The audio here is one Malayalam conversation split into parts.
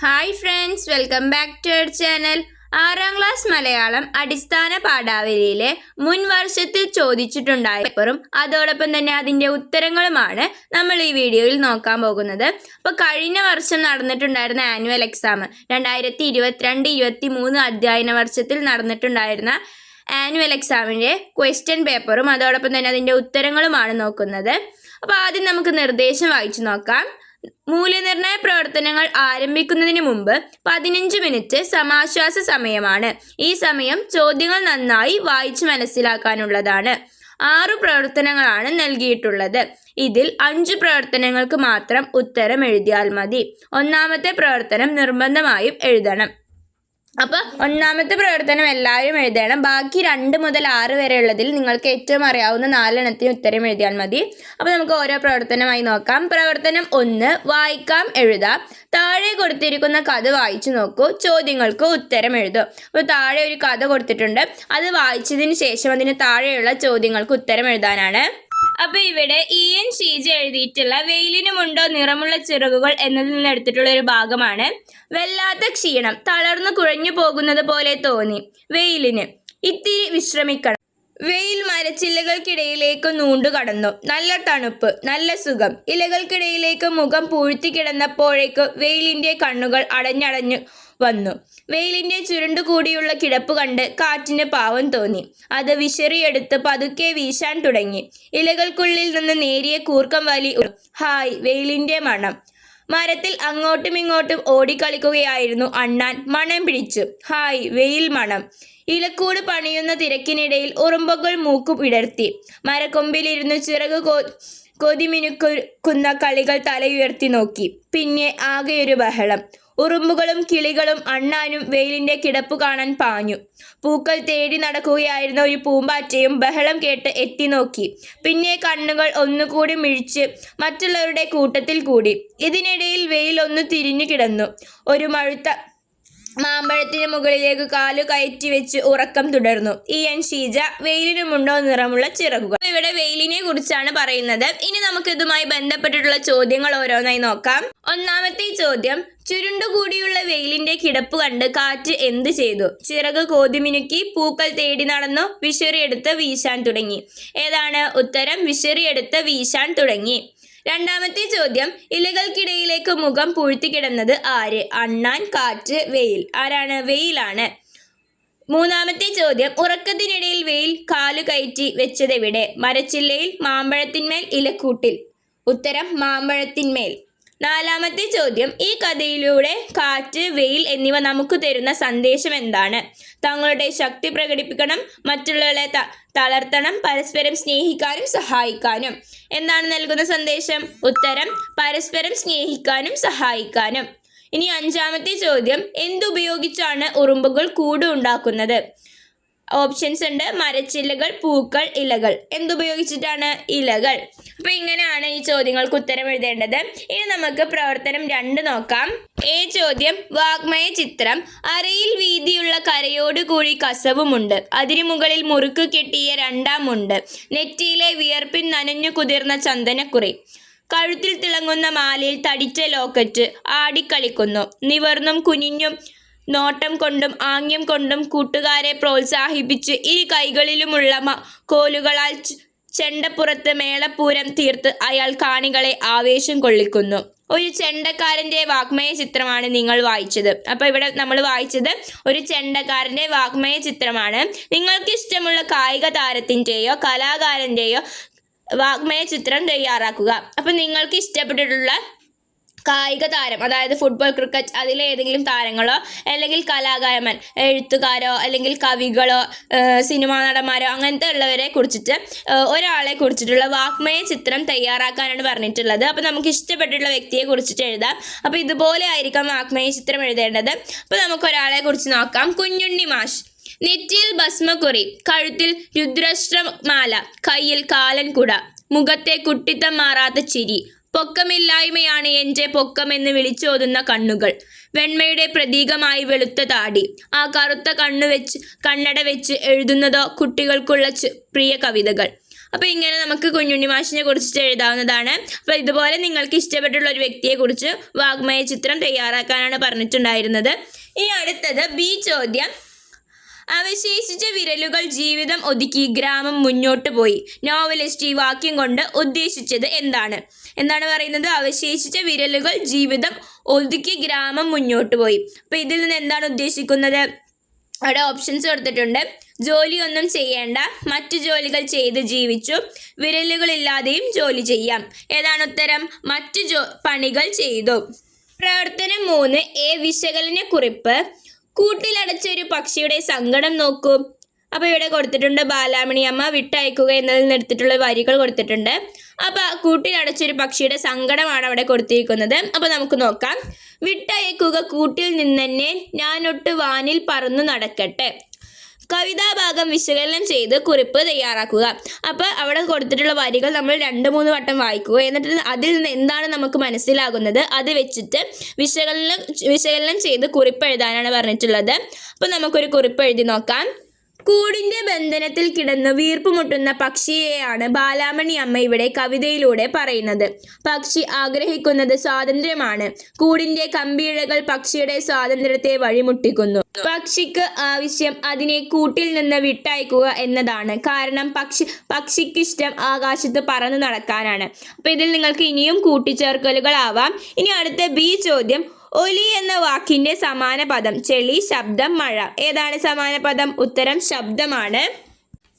Hi friends welcome back to our channel ആറാം ക്ലാസ് മലയാളം അടിസ്ഥാന പാഠാവലിയിലെ മുൻ വർഷത്തിൽ ചോദിച്ചിട്ടുണ്ടായ പേപ്പറും അതോടൊപ്പം തന്നെ അതിന്റെ ഉത്തരങ്ങളുമാണ് നമ്മൾ ഈ വീഡിയോയിൽ നോക്കാൻ പോകുന്നത്. അപ്പോൾ കഴിഞ്ഞ വർഷം നടന്നിട്ടുണ്ടായിരുന്ന ആനുവൽ എക്സാം രണ്ടായിരത്തി ഇരുപത്തിരണ്ട് ഇരുപത്തി മൂന്ന് അധ്യയന വർഷത്തിൽ നടന്നിട്ടുണ്ടായിരുന്ന ആനുവൽ എക്സാമിന്റെ ക്വസ്റ്റ്യൻ പേപ്പറും അതോടൊപ്പം തന്നെ അതിന്റെ ഉത്തരങ്ങളുമാണ് നോക്കുന്നത്. അപ്പോൾ ആദ്യം നമുക്ക് നിർദ്ദേശം വായിച്ചു നോക്കാം. മൂല്യനിർണയ പ്രവർത്തനങ്ങൾ ആരംഭിക്കുന്നതിന് മുമ്പ് പതിനഞ്ച് മിനിറ്റ് സമാശ്വാസ സമയമാണ്. ഈ സമയം ചോദ്യങ്ങൾ നന്നായി വായിച്ചു മനസ്സിലാക്കാനുള്ളതാണ്. ആറു പ്രവർത്തനങ്ങളാണ് നൽകിയിട്ടുള്ളത്. ഇതിൽ അഞ്ച് പ്രവർത്തനങ്ങൾക്ക് മാത്രം ഉത്തരം എഴുതിയാൽ മതി. ഒന്നാമത്തെ പ്രവർത്തനം നിർബന്ധമായും എഴുതണം. അപ്പോൾ ഒന്നാമത്തെ പ്രവർത്തനം എല്ലാവരും എഴുതണം. ബാക്കി രണ്ട് മുതൽ ആറ് വരെ ഉള്ളതിൽ നിങ്ങൾക്ക് ഏറ്റവും അറിയാവുന്ന നാലെണ്ണത്തിന് ഉത്തരം എഴുതിയാൽ മതി. അപ്പോൾ നമുക്ക് ഓരോ പ്രവർത്തനമായി നോക്കാം. പ്രവർത്തനം ഒന്ന് വായിക്കാം എഴുതാം. താഴെ കൊടുത്തിരിക്കുന്ന കഥ വായിച്ചു നോക്കൂ. ചോദ്യങ്ങൾക്ക് ഉത്തരം എഴുതും. അപ്പോൾ താഴെ ഒരു കഥ കൊടുത്തിട്ടുണ്ട്. അത് വായിച്ചതിന് ശേഷം അതിന് താഴെയുള്ള ചോദ്യങ്ങൾക്ക് ഉത്തരം എഴുതാനാണ്. അപ്പൊ ഇവിടെ ഇ എൻ ഷീജ എഴുതിയിട്ടുള്ള വെയിലിനുമുണ്ടോ നിറമുള്ള ചിറകുകൾ എന്നതിൽ നിന്ന് എടുത്തിട്ടുള്ള ഒരു ഭാഗമാണ്. വല്ലാത്ത ക്ഷീണം തളർന്നു കുഴഞ്ഞു പോകുന്നത് പോലെ തോന്നി. വെയിലിന് ഇത്തിരി വിശ്രമിക്കണം. വെയിൽ മരച്ചില്ലകൾക്കിടയിലേക്ക് നൂണ്ടു കടന്നു. നല്ല തണുപ്പ് നല്ല സുഖം. ഇലകൾക്കിടയിലേക്ക് മുഖം പൂഴ്ത്തി കിടന്നപ്പോഴേക്ക് വെയിലിന്റെ കണ്ണുകൾ അടഞ്ഞടഞ്ഞു വന്നു. വെയിലിന്റെ ചുരുണ്ടു കൂടിയുള്ള കിടപ്പ് കണ്ട് കാറ്റിന് പാവം തോന്നി. അത് വിശറിയെടുത്ത് പതുക്കെ വീശാൻ തുടങ്ങി. ഇലകൾക്കുള്ളിൽ നിന്ന് നേരിയ കൂർക്കം വലി ഹായ് വെയിലിന്റെ മണം. മരത്തിൽ അങ്ങോട്ടും ഇങ്ങോട്ടും ഓടിക്കളിക്കുകയായിരുന്നു അണ്ണാൻ. മണം പിടിച്ചു. ഹായ് വെയിൽ മണം. ഇലക്കൂട് പണിയുന്ന തിരക്കിനിടയിൽ ഉറുമ്പുകൾ മൂക്കു ഇടർത്തി. മരക്കൊമ്പിലിരുന്ന് ചിറക് കോ കൊതിമിനുക്കുന്ന കളികൾ തലയുയർത്തി നോക്കി. പിന്നെ ആകെയൊരു ബഹളം. ഉറുമ്പുകളും കിളികളും അണ്ണാനും വെയിലിന്റെ കിടപ്പ് കാണാൻ പാഞ്ഞു. പൂക്കൾ തേടി നടക്കുകയായിരുന്ന ഒരു പൂമ്പാറ്റയും ബഹളം കേട്ട് എത്തി നോക്കി. പിന്നെ കണ്ണുകൾ ഒന്നുകൂടി മിഴിച്ച് മറ്റുള്ളവരുടെ കൂട്ടത്തിൽ കൂടി. ഇതിനിടയിൽ വെയിൽ ഒന്ന് തിരിഞ്ഞു കിടന്നു. ഒരു മഴുത്ത മാമ്പഴത്തിന് മുകളിലേക്ക് കാലു കയറ്റി വെച്ച് ഉറക്കം തുടർന്നു ഇയൻ ഷീജ വെയിലിനുമുണ്ടോ നിറമുള്ള ചിറകുകൾ. ഇവിടെ വെയിലിനെ കുറിച്ചാണ് പറയുന്നത്. ഇനി നമുക്ക് ഇതുമായി ബന്ധപ്പെട്ടിട്ടുള്ള ചോദ്യങ്ങൾ ഓരോന്നായി നോക്കാം. ഒന്നാമത്തെ ചോദ്യം ചുരുണ്ടുകൂടിയുള്ള വെയിലിന്റെ കിടപ്പ് കണ്ട് കാറ്റ് എന്ത് ചെയ്തു? ചിറക് കോതിമിനുക്കി പൂക്കൾ തേടി നടന്നു വിശറിയെടുത്ത് വീശാൻ തുടങ്ങി. ഏതാണ് ഉത്തരം? വിശറിയെടുത്ത് വീശാൻ തുടങ്ങി. രണ്ടാമത്തെ ചോദ്യം ഇലകൾക്കിടയിലേക്ക് മുഖം പൂഴ്ത്തി കിടന്നത് ആര്? അണ്ണാൻ കാറ്റ് വെയിൽ. ആരാണ്? വെയിലാണ്. മൂന്നാമത്തെ ചോദ്യം ഉറക്കത്തിനിടയിൽ വെയിൽ കാലു കയറ്റി വെച്ചതെവിടെ? മരച്ചില്ലയിൽ മാമ്പഴത്തിന്മേൽ ഇലക്കൂട്ടിൽ. ഉത്തരം മാമ്പഴത്തിന്മേൽ. നാലാമത്തെ ചോദ്യം. ഈ കഥയിലൂടെ കാറ്റ് വെയിൽ എന്നിവ നമുക്ക് തരുന്ന സന്ദേശം എന്താണ്? തങ്ങളുടെ ശക്തി പ്രകടിപ്പിക്കണം മറ്റുള്ളവരെ തളർത്തണം പരസ്പരം സ്നേഹിക്കാനും സഹായിക്കാനും. എന്താണ് നൽകുന്ന സന്ദേശം? ഉത്തരം പരസ്പരം സ്നേഹിക്കാനും സഹായിക്കാനും. ഇനി അഞ്ചാമത്തെ ചോദ്യം. എന്തുപയോഗിച്ചാണ് ഉറുമ്പുകൾ കൂട് ഉണ്ടാക്കുന്നത്? ഓപ്ഷൻസ് ഉണ്ട്. മരച്ചില്ലകൾ പൂക്കൾ ഇലകൾ. എന്തുപയോഗിച്ചിട്ടാണ് ഇലകൾ? അപ്പൊ ഇങ്ങനെയാണ് ഈ ചോദ്യങ്ങൾക്ക് ഉത്തരം എഴുതേണ്ടത്. ഇനി നമുക്ക് പ്രവർത്തനം രണ്ട് നോക്കാം. എ ചോദ്യം വാഗ്മയ ചിത്രം. അരയിൽ വീതിയുള്ള കരയോട് കൂടി കസവുമുണ്ട്. അതിനു മുകളിൽ മുറുക്ക് കെട്ടിയ രണ്ടാമുണ്ട്. നെറ്റിയിലെ വിയർപ്പിൻ നനഞ്ഞു കുതിർന്ന ചന്ദനക്കുറി. കഴുത്തിൽ തിളങ്ങുന്ന മാലയിൽ തടിച്ച ലോക്കറ്റ് ആടിക്കളിക്കുന്നു. നിവർന്നും കുനിഞ്ഞും നോട്ടം കൊണ്ടും ആംഗ്യം കൊണ്ടും കൂട്ടുകാരെ പ്രോത്സാഹിപ്പിച്ച് ഇരു കൈകളിലുമുള്ള കോലുകളാൽ ചെണ്ടപ്പുറത്ത് മേളപ്പൂരം തീർത്ത് അയാൾ കാണികളെ ആവേശം കൊള്ളിക്കുന്നു. ഒരു ചെണ്ടക്കാരന്റെ വാഗ്മയ ചിത്രമാണ് നിങ്ങൾ വായിച്ചത്. അപ്പൊ ഇവിടെ നമ്മൾ വായിച്ചത് ഒരു ചെണ്ടക്കാരന്റെ വാഗ്മയ ചിത്രമാണ്. നിങ്ങൾക്ക് ഇഷ്ടമുള്ള കായിക താരത്തിന്റെയോ കലാകാരന്റെയോ വാഗ്മയ ചിത്രം തയ്യാറാക്കുക. അപ്പൊ നിങ്ങൾക്ക് ഇഷ്ടപ്പെട്ടിട്ടുള്ള കായിക താരം അതായത് ഫുട്ബോൾ ക്രിക്കറ്റ് അതിലെ ഏതെങ്കിലും താരങ്ങളോ അല്ലെങ്കിൽ കലാകാരന്മാർ എഴുത്തുകാരോ അല്ലെങ്കിൽ കവികളോ സിനിമാ നടന്മാരോ അങ്ങനത്തെ ഉള്ളവരെ കുറിച്ചിട്ട് ഒരാളെ കുറിച്ചിട്ടുള്ള വാക്മയ ചിത്രം തയ്യാറാക്കാനാണ് പറഞ്ഞിട്ടുള്ളത്. അപ്പോൾ നമുക്ക് ഇഷ്ടപ്പെട്ടിട്ടുള്ള വ്യക്തിയെ കുറിച്ചിട്ട് എഴുതാം. അപ്പോൾ ഇതുപോലെ ആയിരിക്കാം വാക്മയ ചിത്രം എഴുതേണ്ടത്. അപ്പോൾ നമുക്ക് ഒരാളെ കുറിച്ച് നോക്കാം. കുഞ്ഞുണ്ണി മാഷ്. നെറ്റിയിൽ ഭസ്മക്കുറി കഴുത്തിൽ രുദ്രശ്രമാല കയ്യിൽ കാലൻകുട മുഖത്തെ കുട്ടിത്തം മാറാത്ത ചിരി പൊക്കമില്ലായ്മയാണ് എന്റെ പൊക്കമെന്ന് വിളിച്ചോതുന്ന കണ്ണുകൾ. വെണ്മയുടെ പ്രതീകമായി വെളുത്ത താടി. ആ കറുത്ത കണ്ണു വെച്ച് കണ്ണട വെച്ച് എഴുതുന്നതോ കുട്ടികൾക്കുള്ള പ്രിയ കവിതകൾ. അപ്പോൾ ഇങ്ങനെ നമുക്ക് കുഞ്ഞുണ്ണി മാഷിനെ എഴുതാവുന്നതാണ്. അപ്പോൾ ഇതുപോലെ നിങ്ങൾക്ക് ഇഷ്ടപ്പെട്ടുള്ള ഒരു വ്യക്തിയെ കുറിച്ച് വാഗ്മയ ചിത്രം തയ്യാറാക്കാനാണ് പറഞ്ഞിട്ടുണ്ടായിരുന്നത്. ഇനി അടുത്തത് ബി ചോദ്യം. അവശേഷിച്ച വിരലുകൾ ജീവിതം ഒതുക്കി ഗ്രാമം മുന്നോട്ട് പോയി. നോവലിസ്റ്റ് ഈ വാക്യം കൊണ്ട് ഉദ്ദേശിച്ചത് എന്താണ്? എന്താണ് പറയുന്നത്? അവശേഷിച്ച വിരലുകൾ ജീവിതം ഒതുക്കി ഗ്രാമം മുന്നോട്ട് പോയി. അപ്പോൾ ഇതിൽ നിന്ന് എന്താണ് ഉദ്ദേശിക്കുന്നത്? അവിടെ ഓപ്ഷൻസ് കൊടുത്തിട്ടുണ്ട്. ജോലിയൊന്നും ചെയ്യേണ്ട. മറ്റു ജോലികൾ ചെയ്ത് ജീവിച്ചു. വിരലുകളില്ലാതെയും ജോലി ചെയ്യാം. ഏതാണ് ഉത്തരം? മറ്റു ജോ പണികൾ ചെയ്തു. പ്രവർത്തനം മൂന്ന് എ വിശകലന കുറിപ്പ് കൂട്ടിലടച്ച ഒരു പക്ഷിയുടെ സങ്കടം നോക്കൂ. അപ്പോൾ ഇവിടെ കൊടുത്തിട്ടുണ്ട് ബാലാമണി അമ്മ വിട്ടയക്കുക എന്നതിൽ നിന്ന് എടുത്തിട്ടുള്ള വരികൾ കൊടുത്തിട്ടുണ്ട്. അപ്പോൾ കൂട്ടിലടച്ചൊരു പക്ഷിയുടെ സങ്കടമാണ് അവിടെ കൊടുത്തിരിക്കുന്നത്. അപ്പോൾ നമുക്ക് നോക്കാം. വിട്ടയക്കുക കൂട്ടിൽ നിന്നെ ഞാനൊട്ട് വാനിൽ പറന്നു നടക്കട്ടെ. കവിതാഭാഗം വിശകലനം ചെയ്ത് കുറിപ്പ് തയ്യാറാക്കുക. അപ്പോൾ അവിടെ കൊടുത്തിട്ടുള്ള വരികൾ നമ്മൾ രണ്ട് മൂന്ന് വട്ടം വായിക്കുക. എന്നിട്ട് അതിൽ നിന്ന് എന്താണ് നമുക്ക് മനസ്സിലാകുന്നത്? അത് വെച്ചിട്ട് വിശകലനം വിശകലനം ചെയ്ത് കുറിപ്പ് എഴുതാനാണ് പറഞ്ഞിട്ടുള്ളത്. അപ്പോൾ നമുക്കൊരു കുറിപ്പ് എഴുതി നോക്കാം. കൂടിന്റെ ബന്ധനത്തിൽ കിടന്ന് വീർപ്പുമുട്ടുന്ന പക്ഷിയെയാണ് ബാലാമണി അമ്മ ഇവിടെ കവിതയിലൂടെ പറയുന്നത്. പക്ഷി ആഗ്രഹിക്കുന്നത് സ്വാതന്ത്ര്യമാണ്. കൂടിന്റെ കമ്പിയിഴകൾ പക്ഷിയുടെ സ്വാതന്ത്ര്യത്തെ വഴിമുട്ടിക്കുന്നു. പക്ഷിക്ക് ആവശ്യം അതിനെ കൂട്ടിൽ നിന്ന് വിട്ടയക്കുക എന്നതാണ്. കാരണം പക്ഷി പക്ഷിക്കിഷ്ടം ആകാശത്ത് പറന്നു നടക്കാനാണ്. അപ്പൊ ഇതിൽ നിങ്ങൾക്ക് ഇനിയും കൂട്ടിച്ചേർക്കലുകൾ ആവാം ഇനി അടുത്ത ബി ചോദ്യം. ഒലി എന്ന വാക്കിന്റെ സമാന പദം ചെളി ശബ്ദം മഴ. ഏതാണ് സമാന പദം? ഉത്തരം ശബ്ദമാണ്.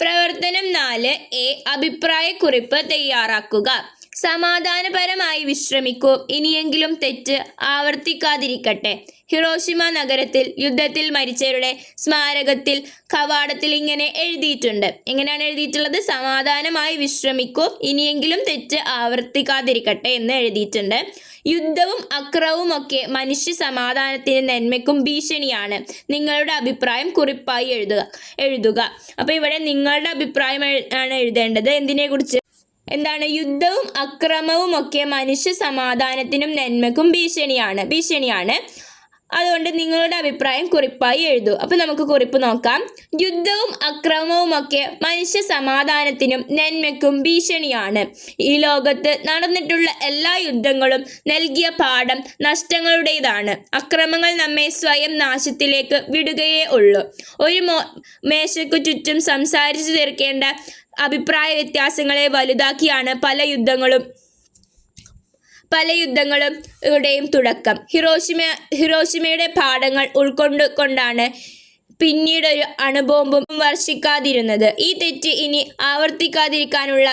പ്രവർത്തനം നാല് എ അഭിപ്രായക്കുറിപ്പ് തയ്യാറാക്കുക. സമാധാനപരമായി വിശ്രമിക്കൂ. ഇനിയെങ്കിലും തെറ്റ് ആവർത്തിക്കാതിരിക്കട്ടെ. ഹിറോഷിമ നഗരത്തിൽ യുദ്ധത്തിൽ മരിച്ചവരുടെ സ്മാരകത്തിൽ കവാടത്തിൽ ഇങ്ങനെ എഴുതിയിട്ടുണ്ട്. എങ്ങനെയാണ് എഴുതിയിട്ടുള്ളത്? സമാധാനമായി വിശ്രമിക്കൂ. ഇനിയെങ്കിലും തെറ്റ് ആവർത്തിക്കാതിരിക്കട്ടെ എന്ന് എഴുതിയിട്ടുണ്ട്. യുദ്ധവും അക്രവും ഒക്കെ മനുഷ്യ സമാധാനത്തിന് നന്മയ്ക്കും ഭീഷണിയാണ്. നിങ്ങളുടെ അഭിപ്രായം കുറിപ്പായി എഴുതുക. എഴുതുക. അപ്പോൾ ഇവിടെ നിങ്ങളുടെ അഭിപ്രായം ആണ് എഴുതേണ്ടത്. എന്തിനെ കുറിച്ച് എന്താണ്? യുദ്ധവും അക്രമവും ഒക്കെ മനുഷ്യ സമാധാനത്തിനും നന്മക്കും ഭീഷണിയാണ് ഭീഷണിയാണ്. അതുകൊണ്ട് നിങ്ങളുടെ അഭിപ്രായം കുറിപ്പായി എഴുതൂ. അപ്പൊ നമുക്ക് കുറിപ്പ് നോക്കാം. യുദ്ധവും അക്രമവും ഒക്കെ മനുഷ്യ സമാധാനത്തിനും നന്മയ്ക്കും ഭീഷണിയാണ്. ഈ ലോകത്ത് നടന്നിട്ടുള്ള എല്ലാ യുദ്ധങ്ങളും നൽകിയ പാഠം നഷ്ടങ്ങളുടേതാണ്. അക്രമങ്ങൾ നമ്മെ സ്വയം നാശത്തിലേക്ക് വിടുകയേ ഉള്ളൂ. ഒരു മേശയ്ക്കു ചുറ്റും സംസാരിച്ചു തീർക്കേണ്ട അഭിപ്രായ വ്യത്യാസങ്ങളെ വലുതാക്കിയാണ് പല യുദ്ധങ്ങളും പല യുദ്ധങ്ങളും ഇവിടെയും തുടക്കം. ഹിറോഷിമ ഹിറോഷിമയുടെ പാഠങ്ങൾ ഉൾക്കൊണ്ട് കൊണ്ടാണ് പിന്നീട് ഒരു അണുബോംബും വർഷിക്കാതിരുന്നത്. ഈ തെറ്റ് ഇനി ആവർത്തിക്കാതിരിക്കാനുള്ള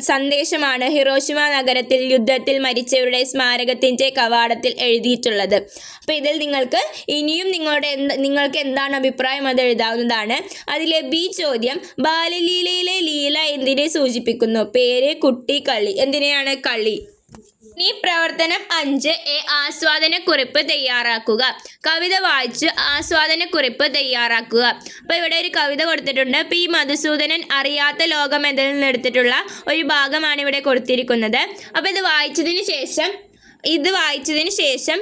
സന്ദേശമാണ് ഹിറോഷിമ നഗരത്തിൽ യുദ്ധത്തിൽ മരിച്ചവരുടെ സ്മാരകത്തിന്റെ കവാടത്തിൽ എഴുതിയിട്ടുള്ളത്. അപ്പോൾ ഇതിൽ നിങ്ങൾക്ക് ഇനിയും നിങ്ങളുടെ നിങ്ങൾക്ക് എന്താണ് അഭിപ്രായം അത് എഴുതാവുന്നതാണ്. അതിലെ ബി ചോദ്യം ബാലലീലയിലെ ലീല എന്തിനെ സൂചിപ്പിക്കുന്നു? പേര് കുട്ടി കളി. എന്തിനെയാണ് കളി? ഈ പ്രവർത്തനം അഞ്ച് എ ആസ്വാദന കുറിപ്പ് തയ്യാറാക്കുക. കവിത വായിച്ച് ആസ്വാദന കുറിപ്പ് തയ്യാറാക്കുക. അപ്പോൾ ഇവിടെ ഒരു കവിത കൊടുത്തിട്ടുണ്ട്. പി മധുസൂദനൻ അറിയാത്ത ലോകം എന്നതിൽ നിന്ന് എടുത്തിട്ടുള്ള ഒരു ഭാഗമാണ് ഇവിടെ കൊടുത്തിരിക്കുന്നത്. അപ്പോൾ ഇത് വായിച്ചതിന് ശേഷം ഇത് വായിച്ചതിന് ശേഷം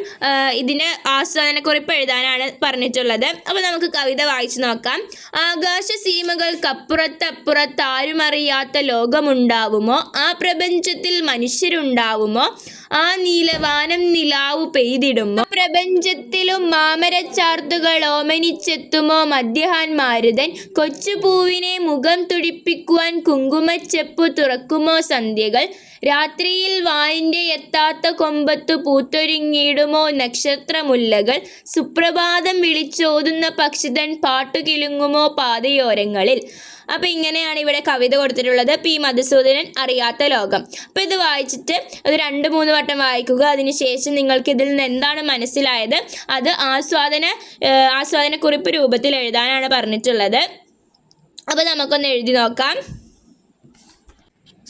ഇതിന് ആസ്വാദനക്കുറിപ്പ് എഴുതാനാണ് പറഞ്ഞിട്ടുള്ളത്. അപ്പോൾ നമുക്ക് കവിത വായിച്ചു നോക്കാം. ആകാശ സീമകൾക്കപ്പുറത്തപ്പുറത്ത് ആരുമറിയാത്ത ലോകമുണ്ടാവുമോ? ആ പ്രപഞ്ചത്തിൽ മനുഷ്യരുണ്ടാവുമോ? ആ നീലവാനം നിലാവു പെയ്തിടുമോ? പ്രപഞ്ചത്തിലും മാമരച്ചാർത്തുകൾ ഓമനിച്ചെത്തുമോ? മദ്യഹാൻ മാരുതൻ കൊച്ചുപൂവിനെ മുഖം തുടിപ്പിക്കുവാൻ കുങ്കുമച്ചെപ്പു തുറക്കുമോ? സന്ധ്യകൾ രാത്രിയിൽ വാനിന്റെ എത്താത്ത കൊമ്പത്തു പൂത്തൊരുങ്ങിയിടുമോ നക്ഷത്രമുല്ലകൾ? സുപ്രഭാതം വിളിച്ചോതുന്ന പക്ഷിതൻ പാട്ടുകിലുങ്ങുമോ പാതയോരങ്ങളിൽ? അപ്പം ഇങ്ങനെയാണ് ഇവിടെ കവിത കൊടുത്തിട്ടുള്ളത്. പി. മധുസൂദനൻ അറിയാത്ത ലോകം. അപ്പോൾ ഇത് വായിച്ചിട്ട് അത് രണ്ട് മൂന്ന് വട്ടം വായിക്കുക. അതിനുശേഷം നിങ്ങൾക്ക് ഇതിൽ നിന്ന് എന്താണ് മനസ്സിലായത്? അത് ആസ്വാദന ആസ്വാദനക്കുറിപ്പ് രൂപത്തിൽ എഴുതാനാണ് പറഞ്ഞിട്ടുള്ളത്. അപ്പോൾ നമുക്കൊന്ന് എഴുതി നോക്കാം.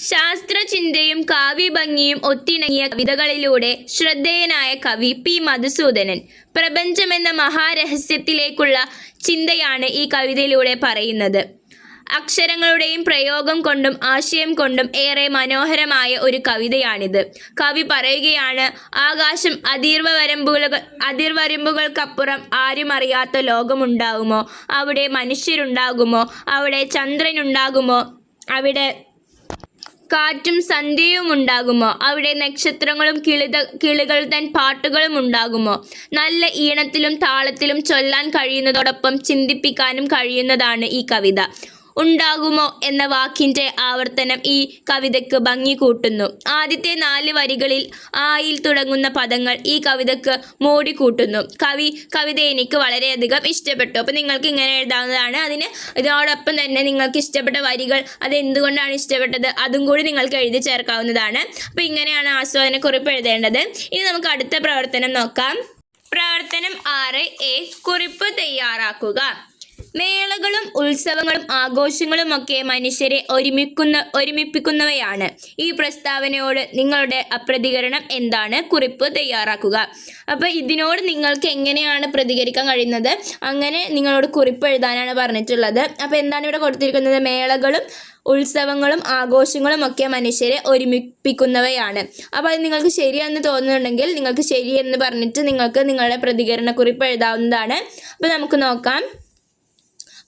ശാസ്ത്രചിന്തയും കാവ്യഭംഗിയും ഒത്തിണങ്ങിയ കവിതകളിലൂടെ ശ്രദ്ധേയനായ കവി പി മധുസൂദനൻ. പ്രപഞ്ചമെന്ന മഹാരഹസ്യത്തിലേക്കുള്ള ചിന്തയാണ് ഈ കവിതയിലൂടെ പറയുന്നത്. അക്ഷരങ്ങളുടെയും പ്രയോഗം കൊണ്ടും ആശയം കൊണ്ടും ഏറെ മനോഹരമായ ഒരു കവിതയാണിത്. കവി പറയുകയാണ് ആകാശം അതിർവ വരമ്പുകൾ അതിർവരമ്പുകൾക്കപ്പുറം ആരും അറിയാത്ത ലോകമുണ്ടാകുമോ? അവിടെ മനുഷ്യരുണ്ടാകുമോ? അവിടെ ചന്ദ്രനുണ്ടാകുമോ? അവിടെ കാറ്റും സന്ധ്യയും ഉണ്ടാകുമോ? അവിടെ നക്ഷത്രങ്ങളും കിളിത കിളികൾ തൻ പാട്ടുകളും ഉണ്ടാകുമോ? നല്ല ഈണത്തിലും താളത്തിലും ചൊല്ലാൻ കഴിയുന്നതോടൊപ്പം ചിന്തിപ്പിക്കാനും കഴിയുന്നതാണ് ഈ കവിത. ഉണ്ടാകുമോ എന്ന വാക്കിന്റെ ആവർത്തനം ഈ കവിതയ്ക്ക് ഭംഗി കൂട്ടുന്നു ആദ്യത്തെ നാല് വരികളിൽ ആയിൽ തുടങ്ങുന്ന പദങ്ങൾ ഈ കവിതയ്ക്ക് കൂട്ടുന്നു കവി കവിത എനിക്ക് വളരെയധികം ഇഷ്ടപ്പെട്ടു. അപ്പോൾ നിങ്ങൾക്ക് ഇങ്ങനെ എഴുതാവുന്നതാണ്. അതിന് ഇതിനോടൊപ്പം തന്നെ നിങ്ങൾക്ക് ഇഷ്ടപ്പെട്ട വരികൾ അത് എന്തുകൊണ്ടാണ് ഇഷ്ടപ്പെട്ടത് അതും കൂടി നിങ്ങൾക്ക് എഴുതി ചേർക്കാവുന്നതാണ്. അപ്പോൾ ഇങ്ങനെയാണ് ആസ്വാദനക്കുറിപ്പ് എഴുതേണ്ടത്. ഇനി നമുക്ക് അടുത്ത പ്രവർത്തനം നോക്കാം. പ്രവർത്തനം ആറ് എ കുറിപ്പ് തയ്യാറാക്കുക. മേളകളും ഉത്സവങ്ങളും ആഘോഷങ്ങളും ഒക്കെ മനുഷ്യരെ ഒരുമിക്കുന്ന ഒരുമിപ്പിക്കുന്നവയാണ്. ഈ പ്രസ്താവനയോട് നിങ്ങളുടെ പ്രതികരണം എന്താണ്? കുറിപ്പ് തയ്യാറാക്കുക. അപ്പോൾ ഇതിനോട് നിങ്ങൾക്ക് എങ്ങനെയാണ് പ്രതികരിക്കാൻ കഴിയുന്നത്? അങ്ങനെ നിങ്ങളോട് കുറിപ്പ് എഴുതാനാണ് പറഞ്ഞിട്ടുള്ളത്. അപ്പോൾ എന്താണ് ഇവിടെ കൊടുത്തിരിക്കുന്നത്? മേളകളും ഉത്സവങ്ങളും ആഘോഷങ്ങളും ഒക്കെ മനുഷ്യരെ ഒരുമിപ്പിക്കുന്നവയാണ്. അപ്പോൾ അത് നിങ്ങൾക്ക് ശരിയെന്ന് തോന്നുന്നുണ്ടെങ്കിൽ നിങ്ങൾക്ക് ശരിയെന്ന് പറഞ്ഞിട്ട് നിങ്ങൾക്ക് നിങ്ങളുടെ പ്രതികരണ കുറിപ്പ് എഴുതാവുന്നതാണ്. അപ്പോൾ നമുക്ക് നോക്കാം.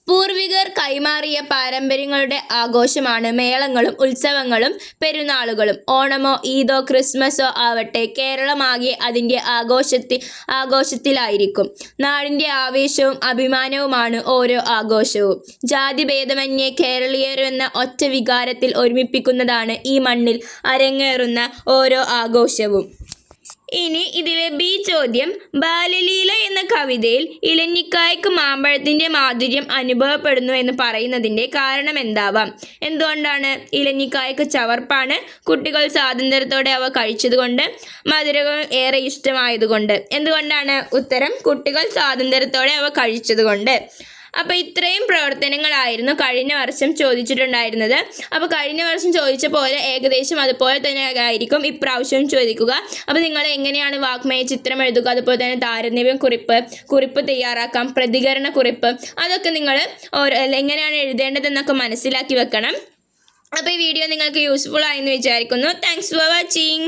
പൂർവികർ കൈമാറിയ പാരമ്പര്യങ്ങളുടെ ആഘോഷമാണ് മേളങ്ങളും ഉത്സവങ്ങളും പെരുന്നാളുകളും. ഓണമോ ഈദോ ക്രിസ്മസോ ആവട്ടെ കേരളമാകെ അതിന്റെ ആഘോഷത്തിൽ ആഘോഷത്തിലായിരിക്കും. നാടിന്റെ ആവേശവും അഭിമാനവുമാണ് ഓരോ ആഘോഷവും. ജാതിഭേദമന്യേ കേരളീയരെന്ന ഒറ്റ വികാരത്തിൽ ഒരുമിപ്പിക്കുന്നതാണ് ഈ മണ്ണിൽ അരങ്ങേറുന്ന ഓരോ ആഘോഷവും. ഇനി ഇതിലെ ബി ചോദ്യം ബാലലീല എന്ന കവിതയിൽ ഇലഞ്ഞിക്കായ്ക്ക് മാമ്പഴത്തിന്റെ മാധുര്യം അനുഭവപ്പെടുന്നു എന്ന് പറയുന്നതിന്റെ കാരണം എന്താവാം? എന്തുകൊണ്ടാണ് ഇലഞ്ഞിക്കായ്ക്ക് ചവർപ്പാണ്? കുട്ടികൾ സ്വാതന്ത്ര്യത്തോടെ അവ കഴിച്ചതുകൊണ്ട് മധുരകൾ ഏറെ ഇഷ്ടമായതുകൊണ്ട്. എന്തുകൊണ്ടാണ് ഉത്തരം? കുട്ടികൾ സ്വാതന്ത്ര്യത്തോടെ അവ കഴിച്ചതുകൊണ്ട്. അപ്പോൾ ഇത്രയും പ്രവർത്തനങ്ങളായിരുന്നു കഴിഞ്ഞ വർഷം ചോദിച്ചിട്ടുണ്ടായിരുന്നത്. അപ്പോൾ കഴിഞ്ഞ വർഷം ചോദിച്ച പോലെ ഏകദേശം അതുപോലെ തന്നെ ആയിരിക്കും ഇപ്രാവശ്യം ചോദിക്കുക. അപ്പോൾ നിങ്ങൾ എങ്ങനെയാണ് വാഗ്മയ ചിത്രം എഴുതുക? അതുപോലെ തന്നെ താരതമ്യം കുറിപ്പ് കുറിപ്പ് തയ്യാറാക്കാം പ്രതികരണ കുറിപ്പ് അതൊക്കെ നിങ്ങൾ എങ്ങനെയാണ് എഴുതേണ്ടതെന്നൊക്കെ മനസ്സിലാക്കി വെക്കണം. അപ്പോൾ ഈ വീഡിയോ നിങ്ങൾക്ക് യൂസ്ഫുൾ ആയെന്ന് വിചാരിക്കുന്നു. Thanks for watching